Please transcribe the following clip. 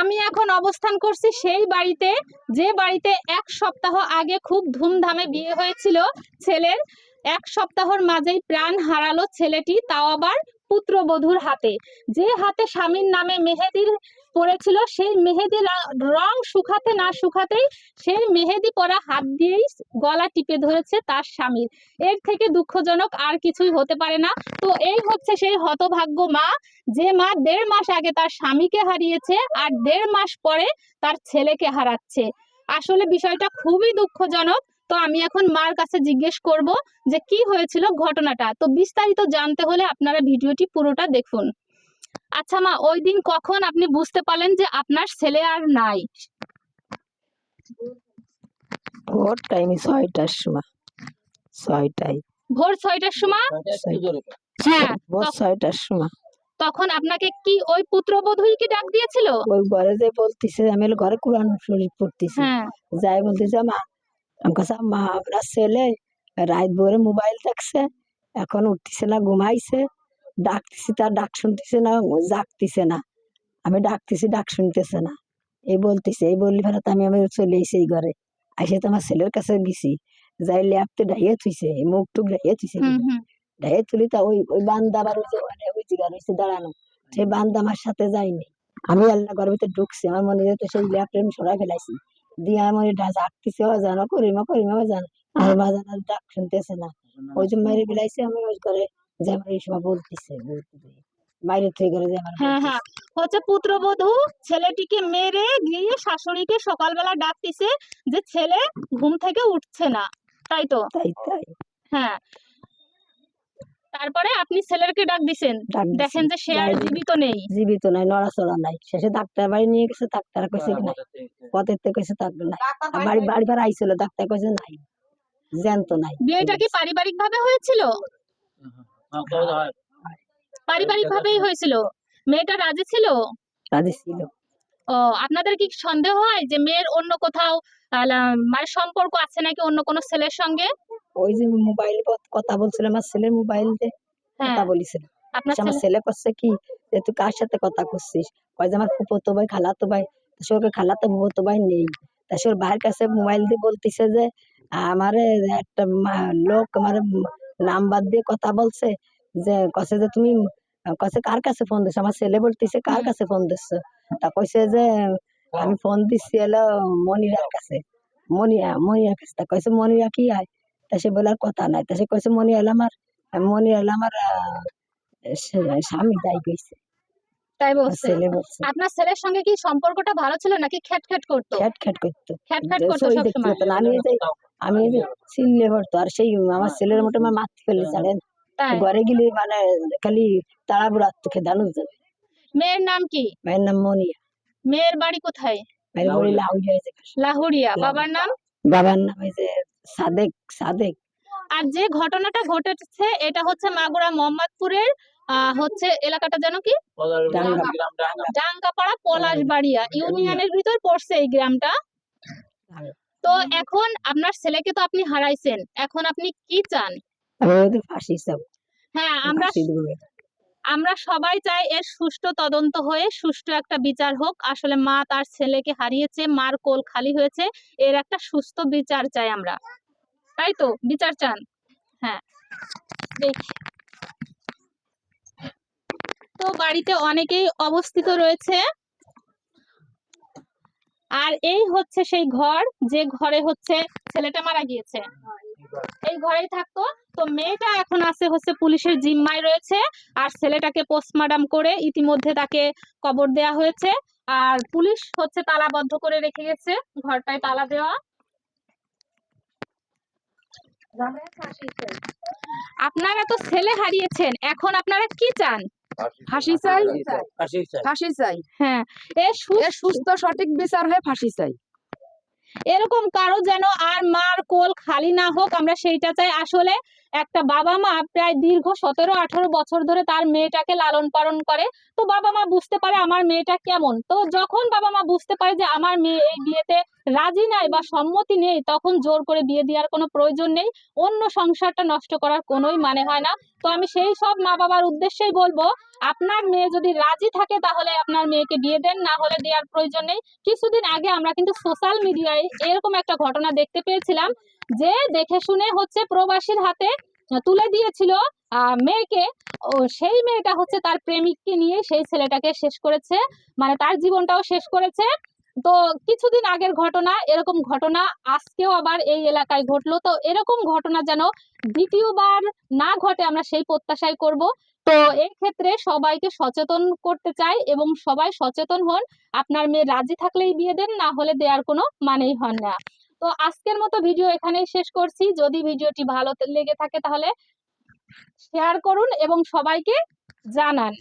আমি এখন অবস্থান করছি সেই বাড়িতে, যে বাড়িতে এক সপ্তাহ আগে খুব ধুমধামে বিয়ে হয়েছিল ছেলের, এক সপ্তাহর মাঝেই প্রাণ হারালো ছেলেটি, তাও আবার পুত্রবধূর হাতে। যে হাতে স্বামীর নামে মেহেদির পড়েছিল, সেই মেহেদি রং শুকাতে না শুকাতেই সেই মেহেদি পরা হাত দিয়েই গলা টিপে ধরেছে তার স্বামীর। এর থেকে দুঃখজনক আর কিছুই হতে পারে না। তো এই হচ্ছে সেই হতভাগ্য মা, যে মা দেড় মাস আগে তার স্বামীকে হারিয়েছে আর দেড় মাস পরে তার ছেলেকে হারাচ্ছে। আসলে বিষয়টা খুবই দুঃখজনক। তো আমি এখন মার কাছে জিজ্ঞেস করব যে কি হয়েছিল ঘটনাটা। তো বিস্তারিত জানতে হলে আপনারা ভিডিওটি পুরোটা দেখুন। আচ্ছা মা ওই দিন কখন আপনি বুঝতে পারলেন যে আপনার ছেলে আর নাই? ভোর টাইমে ছয়টার সময়। ছয়টায়। ভোর ছয়টার সময়? হ্যাঁ ভোর ছয়টার সময়। তখন আপনাকে কি ওই পুত্রবধূই কি ডাক দিয়েছিল? ওই ঘরে যে বলতেছে আমি ঘরে কোরআন শরীফ পড়তেছি। হ্যাঁ। যাই বলতেছে মা আমি কাছে মা আপনার ছেলে রাত ভোরে মোবাইল দেখছে এখন উঠতেছে না ঘুমাইছে ডাকতেছি তার ডাক শুনতেছে না জাগতেছে না। আমি ডাকতেছি ডাক শুনতেছে না। এই বলতেছে এই বললি ফেরত আমি আমি চলে এসে এই ঘরে। আইসে তো আমার ছেলের কাছে গেছি যাই ল্যাপতে ডাইয়ে থুইছে মুখ টুক ডাইয়ে থুইছে ডাইয়ে তুলি তা ওই ওই বান্দা আবার ওই যে ওই জায়গা রয়েছে দাঁড়ানো সেই বান্দা আমার সাথে যায়নি। আমি আল্লাহ ঘরের ভিতরে ঢুকছি আমার মনে যেত সেই ল্যাপটা আমি সরাই ফেলাইছি। দিয়ে আমার করিমা করিমা জানার ডাক শুনতেছে না। ওই যে মেরে ফেলাইছে আমি ওই করে যে আমার এই সময় বলতেছে বাইরে থেকে করে যে আমার হ্যাঁ হ্যাঁ। হচ্ছে পুত্রবধূ ছেলেটিকে মেরে গিয়ে শাশুড়িকে সকালবেলা ডাকতেছে যে ছেলে ঘুম থেকে উঠছে না। তাই তো? তাই তাই। হ্যাঁ। তারপরে আপনি ছেলেকে ডাক দিছেন। দেখেন যে সে আর জীবিত নেই। জীবিত নাই নড়াচড়া নাই। শেষে ডাক্তার বাড়ি নিয়ে গেছে ডাক্তার কইছে কি নাই পথের থেকে কইছে থাকবে নাই আর বাড়ি বাড়ি ভাড়া আইছিল ডাক্তার কইছে নাই। জ্যান্ত নাই। বিয়েটা কি পারিবারিক ভাবে হয়েছিল পারিবারিক ভাবেই হয়েছিল। মেয়েটা রাজি ছিল? রাজি ছিল। ও আপনাদের কি সন্দেহ হয় যে মেয়ের অন্য কোথাও মানে সম্পর্ক আছে নাকি অন্য কোনো ছেলের সঙ্গে? ওই যে মোবাইল কথা বলছিল আমার ছেলের মোবাইল দিয়ে হ্যাঁ। কথা বলিছিল। আপনার আমার ছেলে? করছে কি? যে তুই কার সাথে কথা করছিস? কয় যে আমার ফুফতো ভাই খালাতো ভাই সে ওকে খালাতো ফুফতো ভাই নেই। তা সে ওর ভাইয়ের কাছে মোবাইল দিয়ে বলতেছে যে আমারে একটা মা- লোক আমার নাম্বার দিয়ে কথা বলছে যে কছে যে তুমি কছে কার কাছে ফোন দিছো? আমার ছেলে বলতেছে কার কাছে ফোন দিছো? তা কইছে যে আমি ফোন দিচ্ছি হলো মনিরার কাছে। মনিয়া মনিরার কাছে। তা কইছে মনিরা কি হয় তা সে বলার কথা নাই তা সে কইছে মনি হলো আমার মনি হলো আমার স্বামী তাই কইছে। তাই বলছে? আপনার ছেলের সঙ্গে কি সম্পর্কটা ভালো ছিল নাকি খ্যাট খ্যাট করতো। খ্যাট খ্যাট করতো খ্যাট খ্যাট করতো সবসময় আমি আমি চিল্লে পড়তো আর সেই আমার ছেলের মতো আমার মারতে ফেলে তাই। ঘরে গেলে মানে খালি তাড়াবুড়া দানু যাবে মেয়ের নাম কি? মায়ের নাম মনিয়া মেয়ের বাড়ি কোথায়? মায়ের বলি লাহুরিয়া। লাহুরিয়া। বাবার নাম? বাবার নাম এই যে সাদেক সাদেক। আর যে ঘটনাটা ঘটেছে এটা হচ্ছে মাগুরা মোহাম্মদপুরের হচ্ছে এলাকাটা যেন কি? ডাঙ্গাপাড়া পলাশবাড়িয়া। ইউনিয়নের ভিতর পড়ছে এই গ্রামটা। তো এখন আপনার ছেলেকে তো আপনি হারাইছেন। এখন আপনি কি চান? আমি ফাঁসি চাও হ্যাঁ আমরা আমরা সবাই চাই এর সুষ্ঠু তদন্ত হয়ে সুষ্ঠু একটা বিচার হোক। আসলে মা তার ছেলেকে হারিয়েছে, মার কোল খালি হয়েছে, এর একটা সুস্থ বিচার চাই আমরা। তাই তো? বিচার চান? হ্যাঁ। দেখি। তো বাড়িতে অনেকেই অবস্থিত রয়েছে। আর এই হচ্ছে সেই ঘর, যে ঘরে হচ্ছে ছেলেটা মারা গিয়েছে। এই ঘরেই থাকতো। তো মেয়েটা এখন আছে হচ্ছে পুলিশের জিম্মায় রয়েছে আর ছেলেটাকে পোস্টমর্টম করে ইতিমধ্যে তাকে কবর দেয়া হয়েছে। আর পুলিশ হচ্ছে তালাবদ্ধ করে রেখে গেছে ঘরটায় তালা দেওয়া। আপনারা তো ছেলে হারিয়েছেন এখন আপনারা কি চান? ফাঁসি চাই। ফাঁসি চাই? হ্যাঁ এ সুস্থ সঠিক বিচার হয়ে ফাঁসি চাই। এরকম কারও যেন আর মার কোল খালি না হোক, আমরা সেইটা চাই। আসলে একটা বাবা মা প্রায় দীর্ঘ সতেরো, আঠারো বছর ধরে তার মেয়েটাকে লালন পালন করে। তো বাবা মা বুঝতে পারে আমার মেয়েটা কেমন। তো যখন বাবা মা বুঝতে পারে যে আমার মেয়ে এই বিয়েতে রাজি নাই বা সম্মতি নেই, তখন জোর করে বিয়ে দেওয়ার কোনো প্রয়োজন নেই। অন্য সংসারটা নষ্ট করার কোনোই মানে হয় না। তো আমি সেই সব মা বাবার উদ্দেশ্যেই বলব আপনার মেয়ে যদি রাজি থাকে তাহলে আপনার মেয়েকে বিয়ে দেন, না হলে দেওয়ার প্রয়োজন নেই। কিছুদিন আগে আমরা কিন্তু সোশ্যাল মিডিয়ায় এরকম একটা ঘটনা দেখতে পেয়েছিলাম, যে দেখে শুনে হচ্ছে প্রবাসীর হাতে তুলে দিয়েছিল মেয়েকে। ও, সেই মেয়েটা হচ্ছে তার প্রেমিককে নিয়ে সেই ছেলেটাকে শেষ করেছে মানে তার জীবনটাও শেষ করেছে। তো কিছুদিন আগের ঘটনা, এরকম ঘটনা আজকেও আবার এই এলাকায় ঘটলো। তো এরকম ঘটনা যেন দ্বিতীয়বার না ঘটে আমরা সেই প্রত্যাশাই করব। তো এই ক্ষেত্রে সবাইকে সচেতন করতে চাই এবং সবাই সচেতন হন। আপনার মেয়ে রাজি থাকলেই বিয়ে দেন, না হলে দেওয়ার কোনো মানেই হন না। তো আজকের মতো ভিডিও এখানেই শেষ করছি। যদি ভিডিওটি ভালো লেগে থাকে তাহলে শেয়ার করুন এবং সবাইকে জানান।